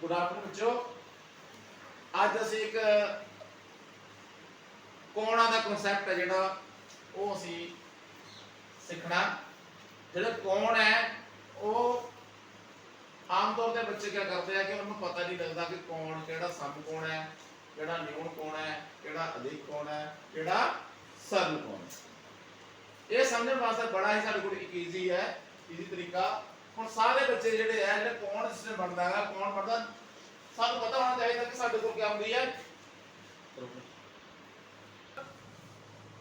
Good afternoon ਬੱਚੋ ਅੱਜ ਅਸੀਂ ਇੱਕ ਕੋਣਾਂ ਦਾ ਕਨਸੈਪਟ ਹੈ ਜਿਹੜਾ ਉਹ ਅਸੀਂ ਸਿੱਖਣਾ। ਜਿਹੜਾ ਕੋਣ ਹੈ, ਉਹ ਆਮ ਤੌਰ ਤੇ ਬੱਚੇ ਕੀ ਕਰਦੇ ਆ ਕਿ ਉਹਨਾਂ ਨੂੰ ਪਤਾ ਨਹੀਂ ਲੱਗਦਾ ਕਿ ਕੌਣ ਕਿਹੜਾ ਸਮ ਕੋਣ ਹੈ, ਕਿਹੜਾ ਨਿਊਨ ਕੋਣ ਹੈ, ਕਿਹੜਾ ਅਧਿਕ ਕੋਣ ਹੈ, ਕਿਹੜਾ ਸਰਲ ਕੋਣ ਹੈ। ਇਹ ਸਮਝਣ ਵਾਸਤੇ ਬੜਾ ਹੀ ਸਾਡੇ ਕੋਲ ਇੱਕ ਈਜ਼ੀ ਹੈ ਈਜ਼ੀ ਤਰੀਕਾ। ਹੁਣ ਸਾਰੇ ਬੱਚੇ ਜਿਹੜੇ ਆ, ਜਿਹੜੇ ਬਣਦਾ ਹੈ ਕੌਣ ਬਣਦਾ? ਸਾਨੂੰ ਪਤਾ ਹੋਣਾ ਚਾਹੀਦਾ ਕਿ ਸਾਡੇ ਕੋਲ ਕੀ ਹੁੰਦੀ ਹੈ।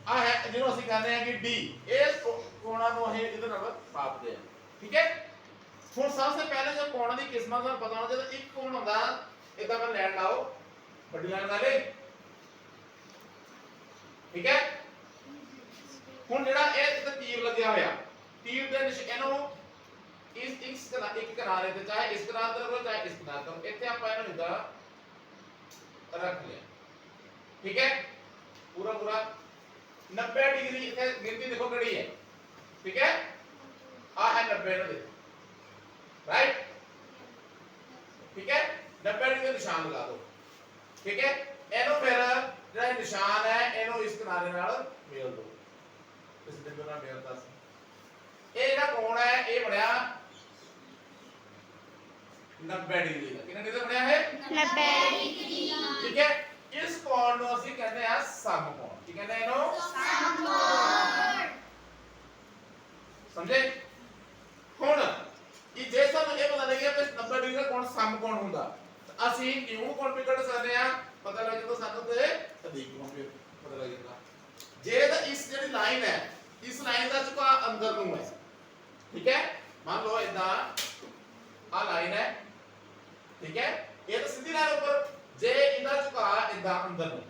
ਆ ਹੈ, ਜਿਹਨੂੰ ਅਸੀਂ ਕਹਿੰਦੇ ਆ ਕਿ ਡੀ ਇਸ ਕੋ- ਨੂੰ ਅਸੀਂ ਇਹਦੇ ਨਾਲ ਮਾਪਦੇ ਆ ਠੀਕ ਹੈ? ਹੁਣ ਸਭ ਤੋਂ ਪਹਿਲੇ ਜੋ ਕੋਣਾਂ ਦੀ ਕਿਸਮਾਂ ਦਾ ਪਤਾ ਹੋਣਾ ਚਾਹੀਦਾ ਇੱਕ ਕੋਣ ਹੁੰਦਾ ਇਦਾਂ ਮੈਂ ਲੈਣ ਲਾਓ। ਵੱਡੀ ਲੈਣ ਲਾ ਵਾਲੇ ਠੀਕ ਹੈ? ਹੁਣ ਜਿਹੜਾ ਇਹ ਇੱਥੇ ਤੀਰ ਲੱਗਿਆ ਹੋਇਆ, ਤੀਰ ਦੇ ਨਿਸ਼, ਇਹਨੂੰ ਇਸ ਇਸ ਕਨਾ ਇੱਕ ਕਿਨਾਰੇ ਤੇ ਚਾਹੇ ਇਸ ਕਿਨਾਰੇ ਤੇ ਕਰੋ ਚਾਹੇ ਇਸ ਕਿਨਾਰੇ ਤੇ ਕਰੋ ਇੱਥੇ ਆਪਾਂ ਇਹਨੂੰ ਇਦਾਂ ਰੱਖ ਲਿਆ। ਠੀਕ ਹੈ? ਪੂਰਾ ਪੂਰਾ 90 ਡਿਗਰੀ ਇੱਥੇ ਗਿਣਤੀ ਦੇਖੋ ਕਿਹੜੀ ਹੈ। ਠੀਕ ਹੈ? ਆ ਹੈ 90 ਨੂੰ ਦੇਖੋ। ਰਾਈਟ ਠੀਕ ਹੈ? 90 ਡਿਗਰੀ ਦਾ ਨਿਸ਼ਾਨ ਲਗਾ ਦਿਓ। ਠੀਕ ਹੈ? ਇਹਨੂੰ ਫਿਰ ਜਿਹੜਾ ਨਿਸ਼ਾਨ ਹੈ, ਇਹਨੂੰ ਇਸ ਕਿਨਾਰੇ ਨਾਲ ਮੇਲ ਦਿਓ। ਇਸ ਬਿੰਦੂ ਨਾਲ ਮੇਲ ਦੱਸ। ਇਹ ਜਿਹੜਾ ਕੋਣ ਹੈ, ਇਹ ਬਣਿਆ 90 ਡਿਗਰੀ ਦਾ। ਕਿੰਨਾ ਡਿਗਰੀ ਦਾ ਬਣਿਆ ਹੈ 90 ਡਿਗਰੀ ਠੀਕ ਹੈ। ਇਸ ਕੋਣ ਨੂੰ ਅਸੀਂ ਕਹਿੰਦੇ ਆ ਸਮ ਕੋਣ ਕੀ ਕਹਿੰਦੇ ਇਹਨੂੰ? ਸਮਝੇ? ਹੁਣ ਇਹ ਜੇ ਸਾਨੂੰ ਇਹ ਪਤਾ ਲੱਗਿਆ ਕਿ 90 ਡਿਗਰੀ ਦਾ ਕੋਣ ਸਮ ਕੋਣ ਹੁੰਦਾ ਅਸੀਂ ਨਿਊ ਕੋਣ ਵੀ ਕੱਢ ਸਕਦੇ ਆ ਪਤਾ ਲੱਗ ਜਾਂਦਾ ਸਾਨੂੰ ਤੇ ਅਧਿਕ ਕੋਣ ਵੀ ਪਤਾ ਲੱਗ ਜਾਂਦਾ। ਜੇ ਤਾਂ ਇਸ ਜਿਹੜੀ ਲਾਈਨ ਹੈ ਇਸ ਲਾਈਨ ਦਾ ਝੁਕਾ ਅੰਦਰ ਨੂੰ ਹੈ। ਠੀਕ ਹੈ? ਮੰਨ ਲਓ ਇਦਾਂ ਆ ਲਾਈਨ ਹੈ। ਠੀਕ ਹੈ? ਇਹ ਤਾਂ ਸਿੱਧੀ ਲਾਈਨ ਉੱਪਰ। ਜੇ ਇਹਦਾ ਝੁਕਾ ਇਦਾਂ ਅੰਦਰ ਨੂੰ।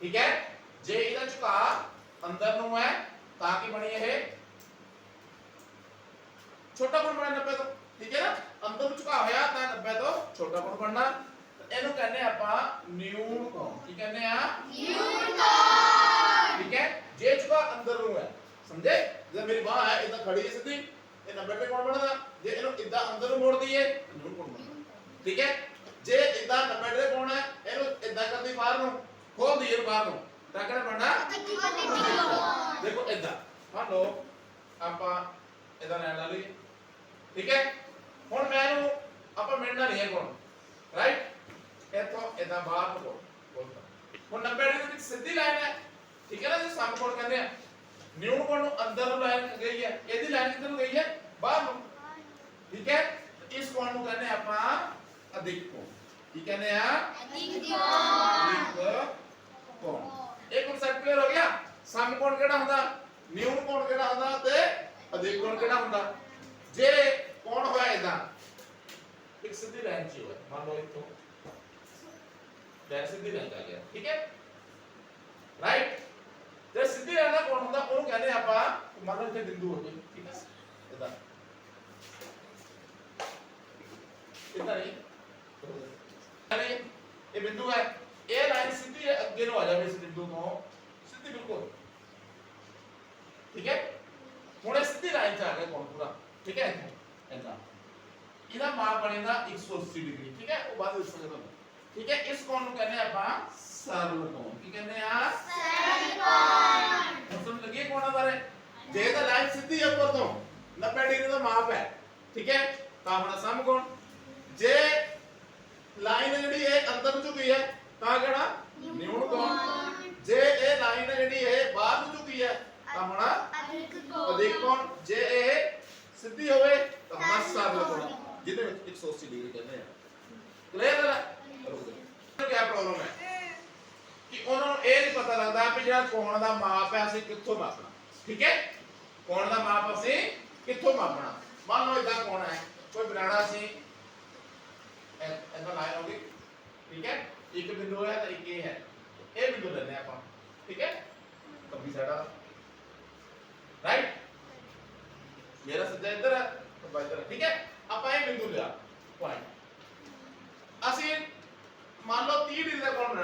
ਠੀਕ ਹੈ? ਜੇ ਇਹਦਾ ਝੁਕਾ ਅੰਦਰ ਨੂੰ ਹੈ ਤਾਂ ਕੀ ਬਣੀ ਇਹ? ਛੋਟਾ ਕੋਣ ਬਣੇ 90 ਤੋਂ। ਠੀਕ ਹੈ ਨਾ? ਅੰਦਰ ਨੂੰ ਝੁਕਾ ਹੋਇਆ ਤਾਂ 90 ਤੋਂ ਛੋਟਾ ਕੋਣ ਬਣਨਾ। ਇਹਨੂੰ ਕਹਿੰਦੇ ਆਪਾਂ ਨਿਊਨ ਕੋਣ ਕੀ ਕਹਿੰਦੇ ਆ? ਠੀਕ ਹੈ? ਜੇ ਝੁਕਾ ਅੰਦਰ ਨੂੰ ਹੈ ਸਮਝੇ? ਜੇ ਮੇਰੀ ਬਾਹ ਹੈ ਇਦਾਂ ਖੜੀ ਹੈ ਸਿੱਧੀ। ਇਹ 90 ਤੇ ਕੋਣ ਬਣਦਾ ਜੇ ਇਹਨੂੰ ਇਦਾਂ ਅੰਦਰ ਨੂੰ ਮੋੜ ਦਈਏ ਨਿਊਨ ਕੋਣ ਬਣਦਾ ਠੀਕ ਹੈ? ਜੇ ਇਦਾਂ 90 ਦੇ ਕੋਣ ਹੈ, ਇਹਨੂੰ ਇਦਾਂ ਕਰਦੀ ਬਾਹਰ ਨੂੰ, ਖੋਲ ਦਈਏ ਬਾਹਰ ਨੂੰ। ਤਾਂ ਕਿਹੜਾ ਬਣਨਾ? ਦੇਖੋ ਇਦਾਂ ਮੰਨ ਲਓ, ਆਪਾਂ ਇਦਾਂ ਲੈਣ ਲਾ ਲਈਏ। ਠੀਕ ਹੈ? ਹੁਣ ਮੈਂ ਇਹਨੂੰ, ਆਪਾਂ ਮਿਲਣਾ ਨਹੀਂ ਹੈ ਕੋਣ ਰਾਈਟ ਇੱਥੋਂ ਇਦਾਂ ਬਾਹਰ ਨੂੰ ਕੋਲ ਬੋਲਦਾ ਹੁਣ 90 ਦੇ ਵਿੱਚ ਸਿੱਧੀ ਲਾਈਨ ਹੈ। ਠੀਕ ਹੈ ਨਾ ਜੇ ਸਮ ਕੋਣ ਕਹਿੰਦੇ ਆ। ਨਿਊਨ ਕੋਣ ਨੂੰ ਅੰਦਰ ਨੂੰ ਲਾਈਨ ਗਈ ਹੈ। ਇਹਦੀ ਲਾਈਨ ਕਿੱਧਰ ਨੂੰ ਗਈ ਹੈ? ਬਾਹਰ ਨੂੰ। ਠੀਕ ਹੈ? ਇਸ ਕੋਣ ਨੂੰ ਕਹਿੰਦੇ ਆਪਾਂ? ਅਧਿਕ ਕੋਣ। ਕੀ ਕਹਿੰਦੇ ਆ ਅਧਿਕ ਕੋਣ। ਇਹ ਕਨਸੈਪਟ ਕਲੀਅਰ ਹੋ ਗਿਆ? ਸਮ ਕੋਣ ਕਿਹੜਾ ਹੁੰਦਾ? ਨਿਊਨ ਕੋਣ ਕਿਹੜਾ ਹੁੰਦਾ ਤੇ ਅਧਿਕ ਕੋਣ ਕਿਹੜਾ ਹੁੰਦਾ? ਜੇ ਕੋਣ ਹੋਇਆ ਇਦਾਂ ਇੱਕ ਸਿੱਧੀ ਲਾਈਨ 'ਚ ਹੋਇਆ। ਮੰਨ ਲਓ ਇੱਥੋਂ। ਲਾਈਨ ਸਿੱਧੀ ਲਾਈਨ ਆ ਗਿਆ। ਠੀਕ ਹੈ? ਰਾਈਟ ਜੇ ਸਿੱਧੀ ਲਾਈਨ ਕੋਣ ਹੁੰਦਾ? ਉਹਨੂੰ ਕਹਿੰਦੇ ਆਪਾਂ ਮੰਨ ਲਓ ਇੱਥੇ ਬਿੰਦੂ ਹੋ ਜੇ ਠੀਕ ਹੈ? ਇਦਾਂ ਇਦਾਂ ਨਹੀਂ? ਨਹੀਂ ਇਹ ਬਿੰਦੂ ਹੈ। ਇਹ ਲਾਈਨ ਸਿੱਧੀ ਅੱਗੇ ਨੂੰ ਆ ਜਾਵੇ ਇਸ ਬਿੰਦੂ ਤੋਂ। ਸਿੱਧੀ ਬਿਲਕੁਲ। ਠੀਕ ਹੈ? ਹੁਣ ਇਹ ਸਿੱਧੀ ਲਾਈਨ 'ਚ ਆ ਗਿਆ ਕੋਣ ਪੂਰਾ? ਠੀਕ ਹੈ? ਇਦਾਂ ਇਹਦਾ ਮਾਪ ਬਣੇਗਾ 180 ਡਿਗਰੀ। ਠੀਕ ਹੈ? ਉਹ ਬਾਅਦ ਵਿੱਚ ਸਮਝਾਂਗਾ ਠੀਕ ਹੈ? ਇਸ ਕੋਣ ਨੂੰ ਕਹਿੰਦੇ ਆਪਾਂ ਸਰਲ ਕੋਣ ਕੀ ਕਹਿੰਦੇ ਆ? ਹੁਣ ਸਮਝ ਲੱਗੀ ਕੋਣਾਂ ਬਾਰੇ? ਜੇ ਤਾਂ ਲਾਈਨ ਸਿੱਧੀ ਹੈ ਉੱਪਰ ਤੋਂ 90 ਡਿਗਰੀ ਦਾ ਮਾਪ ਹੈ। ਠੀਕ ਹੈ? ਤਾਂ ਆਪਣਾ ਸਮ ਕੋਣ? ਜੇ ਲਾਈਨ ਜਿਹੜੀ ਹੈ ਅੰਦਰ ਨੂੰ ਝੁਕੀ ਹੈ ਤਾਂ ਕਿਹੜਾ? ਨਿਊਨ ਕੋਣ? ਜੇ ਇਹ ਲਾਈਨ ਜਿਹੜੀ ਇਹ ਬਾਹਰ ਨੂੰ ਝੁਕੀ ਹੈ ਤਾਂ ਹੋਣਾ ਅਧਿਕ ਕੋਣ? ਜੇ ਇਹ ਸਿੱਧੀ ਹੋਵੇ ਤਾਂ ਹੋਣਾ ਸਰਲ ਕੋਣ ਜਿਹਦੇ ਵਿੱਚ 180 ਡਿਗਰੀ ਕਹਿੰਦੇ ਆ। ਕਲੀਅਰ ਹੈ? ਕੀ ਪ੍ਰੋਬਲਮ ਹੈ? ਕਿ ਉਹਨਾਂ ਨੂੰ ਇਹ ਨਹੀਂ ਪਤਾ ਲੱਗਦਾ ਕਿ ਜਿਹੜਾ ਕੋਣ ਦਾ ਮਾਪ ਹੈ, ਅਸੀਂ ਕਿੱਥੋਂ ਮਾਪਣਾ। ਠੀਕ ਹੈ? ਕੌਣ ਦਾ ਮਾਪ ਅਸੀਂ ਕਿੱਥੋਂ ਮਾਪਣਾ? ਮੰਨ ਲਓ ਇਦਾਂ ਕੋਣ ਹੈ? ਕੋਈ ਬਣਾਣਾ ਸੀ। ਇਹਦਾ ਲਾਈਨ ਹੋ ਠੀਕ ਹੈ? ਇੱਕ ਬਿੰਦੂ ਹੈ ਤਾਂ ਇੱਕ ਇਹ ਹੈ। ਇਹ ਬਿੰਦੂ ਲੈਣੇ ਆਪਾਂ। ਠੀਕ ਹੈ? ਕੱਬੀ ਸਾਡਾ ਰਾਈਟ ਮੇਰਾ ਸੱਜਾ ਇੱਧਰ ਹੈ ਖੱਬਾ ਇੱਧਰ ਠੀਕ ਹੈ? ਆਪਾਂ ਇਹ ਬਿੰਦੂ ਲਿਆ। ਪੁਆਇੰਟ ਅਸੀਂ ਮੰਨ ਲਓ 30 ਡਿਗਰੀ ਦਾ ਕੋਣ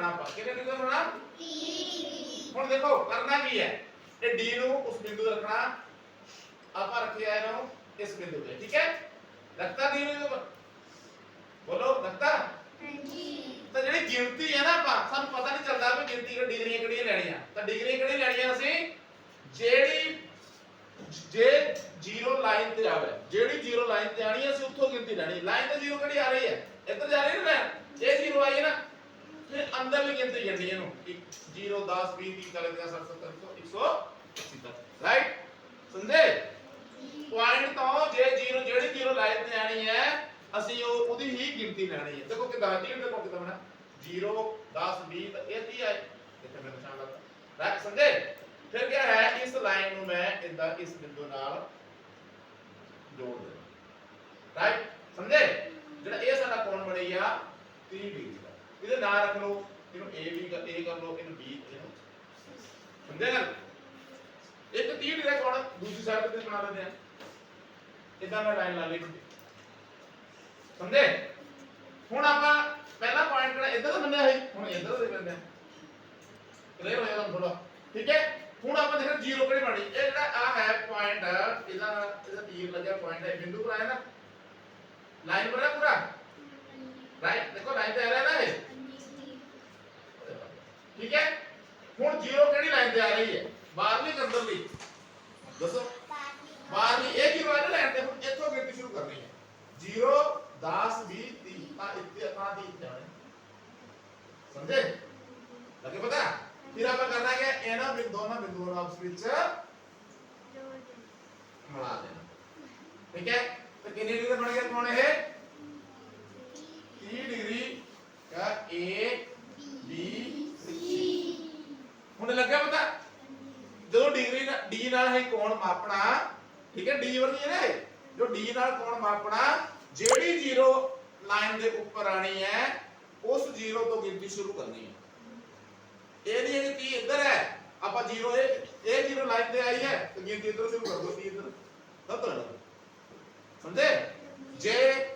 ਬਣਾਉਣਾ ਆਪਾਂ ਕਿੰਨੇ ਡਿਗਰੀ ਦਾ ਬਣਾਉਣਾ ਹੁਣ ਦੇਖੋ ਕਰਨਾ ਕੀ ਹੈ? ਇਹ D ਨੂੰ ਉਸ ਬਿੰਦੂ ਤੇ ਰੱਖਣਾ। ਆਪਾਂ ਰੱਖਿਆ ਇਹਨੂੰ ਇਸ ਬਿੰਦੂ ਤੇ ਠੀਕ ਹੈ? ਲੱਗਦਾ ਨਹੀਂ ਇਹਦੇ ਉੱਪਰ? ਬੋਲੋ ਲੱਗਦਾ ਤਾਂ ਜਿਹੜੀ ਗਿਣਤੀ ਹੈ ਨਾ ਆਪਾਂ ਸਾਨੂੰ ਪਤਾ ਨਹੀਂ ਚੱਲਦਾ ਵੀ ਗਿਣਤੀ ਕਿ ਡਿਗਰੀਆਂ ਕਿਹੜੀਆਂ ਲੈਣੀਆਂ। ਤਾਂ ਡਿਗਰੀਆਂ ਕਿਹੜੀਆਂ ਲੈਣੀਆਂ ਅਸੀਂ? ਜਿਹੜੀ ਜੇ ਜ਼ੀਰੋ ਲਾਈਨ ਤੇ ਆਵੇ ਜਿਹੜੀ ਜ਼ੀਰੋ ਲਾਈਨ ਤੇ ਆਣੀ ਅਸੀਂ ਉੱਥੋਂ ਗਿਣਤੀ ਲੈਣੀ। ਲਾਈਨ ਤੇ ਜ਼ੀਰੋ ਕਿਹੜੀ ਆ ਰਹੀ ਹੈ? ਇੱਧਰ ਜਾ ਰਹੀ ਹੈ ਨਾ ਇਹ ਜ਼ੀਰੋ ਆਈ ਹੈ ਨਾ। ਫਿਰ ਅੰਦਰਲੀ ਗਿਣਤੀ ਗਿਣਨੀ ਇਹਨੂੰ 0 10 20 30 40 50 60 70 180 ਰਾਈਟ ਸਮਝੇ ਪੁਆਇੰਟ ਤੋਂ ਜੇ ਜ਼ੀਰੋ, ਜਿਹੜੀ ਜ਼ੀਰੋ ਲਾਈਨ ਤੇ ਆਣੀ ਹੈ, ਅਸੀਂ ਉਹ ਉਹਦੀ ਹੀ ਗਿਣਤੀ ਲੈਣੀ ਹੈ। ਦੇਖੋ ਕਿਦਾਂ ਜੀ ਦੇਖੋ ਕਿਦਾਂ ਬਣਾ? 0 10 20 ਤਾਂ ਇਹ 30 ਆਏ। ਇੱਥੇ ਮੈਂ ਨਿਸ਼ਾਨ ਲਾਤਾ ਰਾਈਟ ਸਮਝੇ ਫਿਰ ਕਿਆ ਹੈ, ਇਸ ਲਾਈਨ ਨੂੰ ਮੈਂ ਇਦਾਂ ਇਸ ਬਿੰਦੂ ਨਾਲ ਜੋੜ ਦੇਣਾ ਰਾਈਟ ਸਮਝੇ ਜਿਹੜਾ ਇਹ ਸਾਡਾ ਕੋਣ ਬਣੀ ਆ 30 ਡਿਗਰੀ ਦਾ ਇਹਦੇ ਨਾਂ ਰੱਖ ਲਓ ਇਹਨੂੰ A ਵੀ ਕਰ A ਕਰ ਲਓ ਇਹਨੂੰ B ਇਹਨੂੰ ਸਮਝਿਆ ਗੱਲ? ਇੱਕ 30 ਡਿਗਰੀ ਦਾ ਕੋਣ ਦੂਜੀ ਸਾਈਡ ਤੇ ਬਣਾ ਲੈਂਦੇ ਆ। ਇਦਾਂ ਮੈਂ ਲਾਈਨ ਲਾ ਲਈ ਸਮਝੇ ਹੁਣ ਆਪਾਂ ਪਹਿਲਾ ਪੁਆਇੰਟ ਕਿਹੜਾ ਇੱਧਰ ਦਾ ਮੰਨਿਆ ਹੈ ਹੁਣ ਇੱਧਰ ਦਾ ਬੰਦੇ ਕਲੀਅਰ ਹੋਇਆ ਤੁਹਾਨੂੰ ਥੋੜਾ ਠੀਕ ਹੈ? ਹੁਣ ਆਪਾਂ ਦੇਖੋ ਜ਼ੀਰੋ ਕਿਹੜੀ ਬਣੀ। ਇਹ ਜਿਹੜਾ ਆ ਹੈ ਪੁਆਇੰਟ ਇਹਦਾ ਇਹਦਾ ਤੀਰ ਲੱਗਿਆ ਪੁਆਇੰਟ ਹੈ। ਬਿੰਦੂ ਪਰ ਆਇਆ ਨਾ? ਲਾਈਨ ਪਰ? ਹੈ ਪੂਰਾ ਰਾਈਟ ਦੇਖੋ ਲਾਈਨ ਤੇ ਆ ਰਿਹਾ ਨਾ ਇਹ? ਠੀਕ ਹੈ? ਹੁਣ ਜ਼ੀਰੋ ਕਿਹੜੀ ਲਾਈਨ ਤੇ ਆ ਰਹੀ ਹੈ? ਬਾਹਰਲੀ ਕਿ ਅੰਦਰਲੀ। ਦੱਸੋ? ਬਾਹਰਲੀ ਇਹ ਜ਼ੀਰੋ ਹੈ ਲਾਈਨ ਤੇ? ਹੁਣ ਇੱਥੋਂ ਗਿਣਤੀ ਸ਼ੁਰੂ ਕਰਨੀ ਹੈ। 0 10 20 30 ਤਾਂ ਇੱਥੇ ਤਾਂ ਦੀ ਜਾਣੇ ਸਮਝੇ? ਲੱਗੇ ਪਤਾ? ਫਿਰ ਆਪਾਂ ਕਰਨਾ ਹੈ ਇਹਨਾਂ ਬਿੰਦੂ, ਦੋਨਾਂ ਬਿੰਦੂਆਂ ਨੂੰ ਆਪਸ ਵਿੱਚ ਮਿਲਾ ਦੇਣਾ। ਠੀਕ ਹੈ? ਤਾਂ ਕਿੰਨੀ ਡਿਗਰੀ ਦਾ ਬਣ ਗਿਆ ਕੌਣ ਇਹ? 30 ਡਿਗਰੀ का A, B ਹੁਣ ਲੱਗਿਆ ਪਤਾ? ਜਦੋਂ ਡਿਗਰੀ ਨਾਲ ਨਾਲ ਹੈ ਕੋਣ ਮਾਪਣਾ, ਠੀਕ ਹੈ, D ਵਰਗੀ ਹੈ ਨਾ ਇਹ? ਜੋ D ਨਾਲ ਕੋਣ ਮਾਪਣਾ, ਜਿਹੜੀ ਜ਼ੀਰੋ ਲਾਈਨ ਦੇ ਉੱਪਰ ਆਣੀ ਹੈ, ਉਸ ਜ਼ੀਰੋ ਤੋਂ ਗਿਣਤੀ ਸ਼ੁਰੂ ਕਰਨੀ ਹੈ। ਇਹ ਨਹੀਂ ਹੈ ਕਿ ਇੱਧਰ ਹੈ, ਆਪਾਂ ਜ਼ੀਰੋ ਇਹ ਇਹ ਜ਼ੀਰੋ ਲਾਈਨ ਤੇ ਆਈ ਹੈ, ਤਾਂ ਗਿਣਤੀ ਇੱਧਰ ਸ਼ੁਰੂ ਕਰ ਦੋ 30 ਇੱਧਰ। ਸਭ ਤੋਂ ਸਮਝੇ? ਜੇ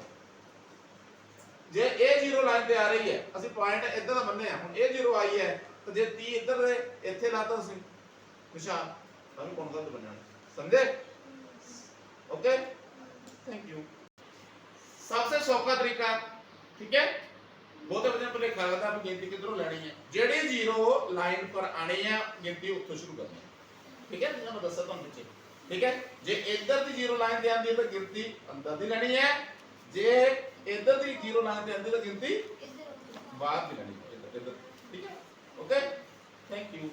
ਜੇ ਇਹ ਜ਼ੀਰੋ ਲਾਈਨ ਤੇ ਆ ਰਹੀ ਹੈ ਅਸੀਂ ਪੁਆਇੰਟ ਇੱਧਰ ਦਾ ਮੰਨੇ ਆ ਹੁਣ ਇਹ ਜ਼ੀਰੋ ਆਈ ਹੈ ਤਾਂ ਜੇ 30 ਇੱਧਰ ਦੇ ਇੱਥੇ ਲਾਤਾ ਅਸੀਂ ਨਿਸ਼ਾਨ ਤਾਂ ਵੀ ਕੋਣ ਗਲਤ ਬਣਨਾ ਸਮਝੇ ओके थैंक यू सबसे सौखा तरीका ठीक है ਬਹੁਤੇ ਬੰਦੇ ਨੂੰ ਭੁਲੇਖਾ ਲੱਗਦਾ ਵੀ ਗਿਣਤੀ ਕਿੱਧਰੋਂ ਲੈਣੀ ਹੈ ਜਿਹੜੇ ਜ਼ੀਰੋ ਲਾਈਨ ਪਰ ਆਣੇ ਆ ਗਿਣਤੀ ਉੱਥੋਂ ਸ਼ੁਰੂ ਕਰਨੀ ਹੈ ਠੀਕ ਹੈ ਜਿਵੇਂ ਮੈਂ ਦੱਸਿਆ ਤੁਹਾਨੂੰ ਪਿੱਛੇ ਠੀਕ ਹੈ ਜੇ ਇੱਧਰ ਦੀ ਜ਼ੀਰੋ ਲਾਈਨ ਤੇ ਆਂਦੀ ਹੈ ਤਾਂ ਗਿਣਤੀ ਅੰਦਰ ਦੀ ਲੈਣੀ ਹੈ ਜੇ ਇੱਧਰ ਦੀ ਜ਼ੀਰੋ ਤੇ ਆਂਦੀ ਤਾਂ ਗਿਣਤੀ ਬਾਹਰ ਦੀ ਇੱਧਰ। ਠੀਕ ਹੈ? Okay thank you